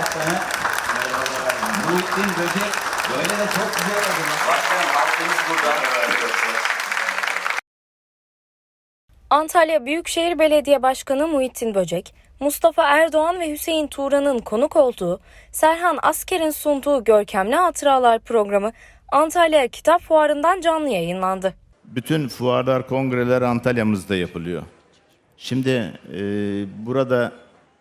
Başkanı Muhittin Böcek böyle de çok güzel oldu. Başkanım halkımız burada. Antalya Büyükşehir Belediye Başkanı Muhittin Böcek, Mustafa Erdoğan ve Hüseyin Turan'ın konuk olduğu Serhan Asker'in sunduğu Görkemli Hatıralar programı Antalya Kitap Fuarı'ndan canlı yayınlandı. Bütün fuarlar, kongreler Antalya'mızda yapılıyor. Şimdi e, burada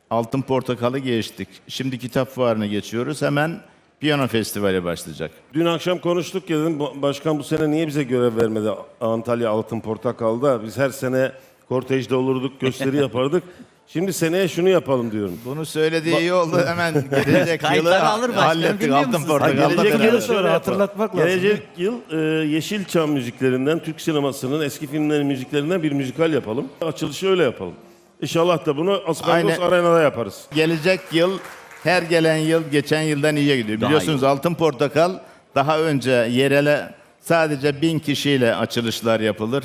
Altın Portakal'ı geçtik. Şimdi kitap fuarına geçiyoruz. Hemen piyano festivali başlayacak. Dün akşam konuştuk ya dedim "Bu- başkan bu sene niye bize görev vermedi Antalya Altın Portakal'da? Biz her sene kortejde olurduk, gösteri yapardık. Şimdi seneye şunu yapalım diyorum. Bunu söylediği iyi oldu. Hemen gelecek yılı Kayıtları alır başkanım, hallettik bilmiyor Altın musunuz? Portakal'da Gelecek beraber. yıl yapalım. hatırlatmak lazım. Gelecek yıl e, Yeşilçam müziklerinden, Türk sinemasının eski filmlerin müziklerinden bir müzikal yapalım. Açılışı öyle yapalım. İnşallah da bunu Aynen. Arena'da yaparız. Gelecek yıl her gelen yıl geçen yıldan iyiye gidiyor. Daha Biliyorsunuz iyi. Altın Portakal daha önce yerele sadece bin kişiyle açılışlar yapılır.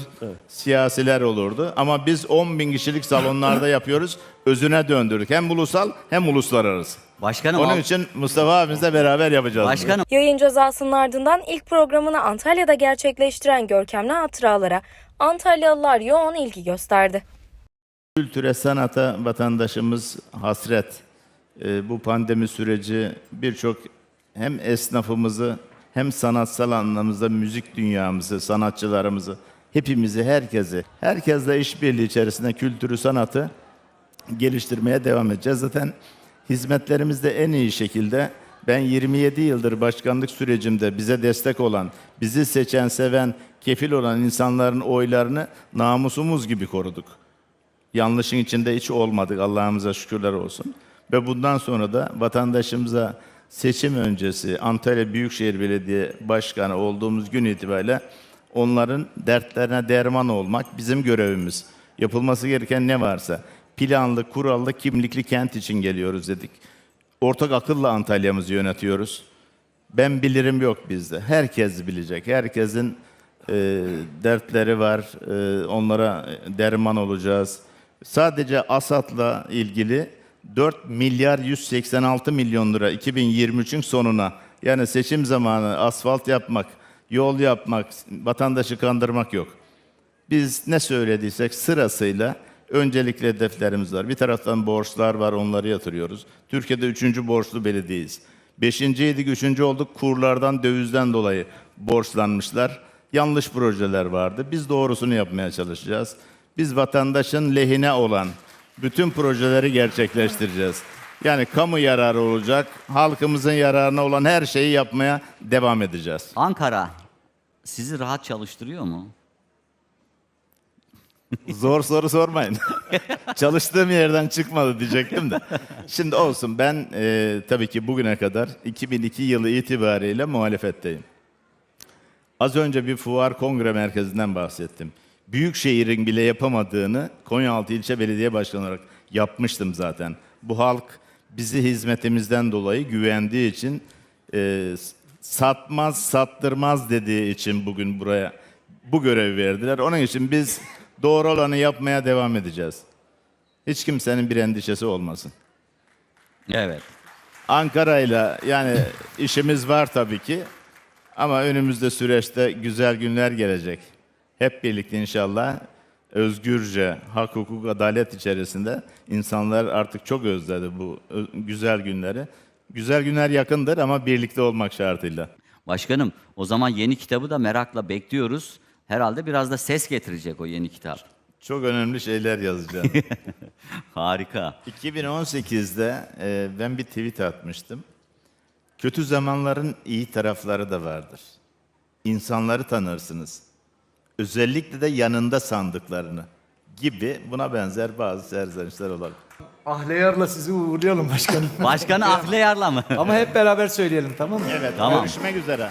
Siyasiler olurdu. Ama biz 10 bin kişilik salonlarda yapıyoruz. Özüne döndürdük. Hem ulusal hem uluslararası. Başkanım, Onun al- için Mustafa abimizle beraber yapacağız. bunu. başkanım Yayın cezasının ardından ilk programını Antalya'da gerçekleştiren Görkemli Hatıralara Antalyalılar yoğun ilgi gösterdi. Kültüre, sanata vatandaşımız hasret. Ee, bu pandemi süreci birçok hem esnafımızı hem sanatsal anlamda müzik dünyamızı, sanatçılarımızı, hepimizi, herkesi, herkesle işbirliği içerisinde kültürü, sanatı geliştirmeye devam edeceğiz. Zaten hizmetlerimizde en iyi şekilde ben 27 yıldır başkanlık sürecimde bize destek olan, bizi seçen, seven, kefil olan insanların oylarını namusumuz gibi koruduk. Yanlışın içinde hiç olmadık. Allah'ımıza şükürler olsun. Ve bundan sonra da vatandaşımıza seçim öncesi Antalya Büyükşehir Belediye Başkanı olduğumuz gün itibariyle onların dertlerine derman olmak bizim görevimiz. Yapılması gereken ne varsa planlı, kurallı, kimlikli kent için geliyoruz dedik. Ortak akılla Antalya'mızı yönetiyoruz. Ben bilirim yok bizde. Herkes bilecek. Herkesin e, dertleri var. E, onlara derman olacağız. Sadece Asat'la ilgili 4 milyar 186 milyon lira 2023'ün sonuna yani seçim zamanı asfalt yapmak, yol yapmak, vatandaşı kandırmak yok. Biz ne söylediysek sırasıyla öncelikli hedeflerimiz var. Bir taraftan borçlar var, onları yatırıyoruz. Türkiye'de üçüncü borçlu belediyeyiz. Beşinciydik, üçüncü olduk. Kurlardan, dövizden dolayı borçlanmışlar. Yanlış projeler vardı. Biz doğrusunu yapmaya çalışacağız. Biz vatandaşın lehine olan bütün projeleri gerçekleştireceğiz. Yani kamu yararı olacak, halkımızın yararına olan her şeyi yapmaya devam edeceğiz. Ankara sizi rahat çalıştırıyor mu? Zor soru sormayın. Çalıştığım yerden çıkmadı diyecektim de. Şimdi olsun ben e, tabii ki bugüne kadar 2002 yılı itibariyle muhalefetteyim. Az önce bir fuar kongre merkezinden bahsettim. Büyük şehrin bile yapamadığını Konyaaltı İlçe Belediye Başkanı olarak yapmıştım zaten. Bu halk bizi hizmetimizden dolayı güvendiği için e, satmaz, sattırmaz dediği için bugün buraya bu görevi verdiler. Onun için biz doğru olanı yapmaya devam edeceğiz. Hiç kimsenin bir endişesi olmasın. Evet. Ankara'yla yani işimiz var tabii ki. Ama önümüzde süreçte güzel günler gelecek. Hep birlikte inşallah özgürce, hak, hukuk, adalet içerisinde insanlar artık çok özledi bu güzel günleri. Güzel günler yakındır ama birlikte olmak şartıyla. Başkanım o zaman yeni kitabı da merakla bekliyoruz. Herhalde biraz da ses getirecek o yeni kitap. Çok önemli şeyler yazacağım. Harika. 2018'de e, ben bir tweet atmıştım. Kötü zamanların iyi tarafları da vardır. İnsanları tanırsınız. Özellikle de yanında sandıklarını gibi buna benzer bazı serzenişler olabilir. Ahleyarla sizi uğurlayalım başkanım. Başkanı Ahleyar'la mı? Ama hep beraber söyleyelim tamam mı? Evet, Tamam. görüşmek üzere.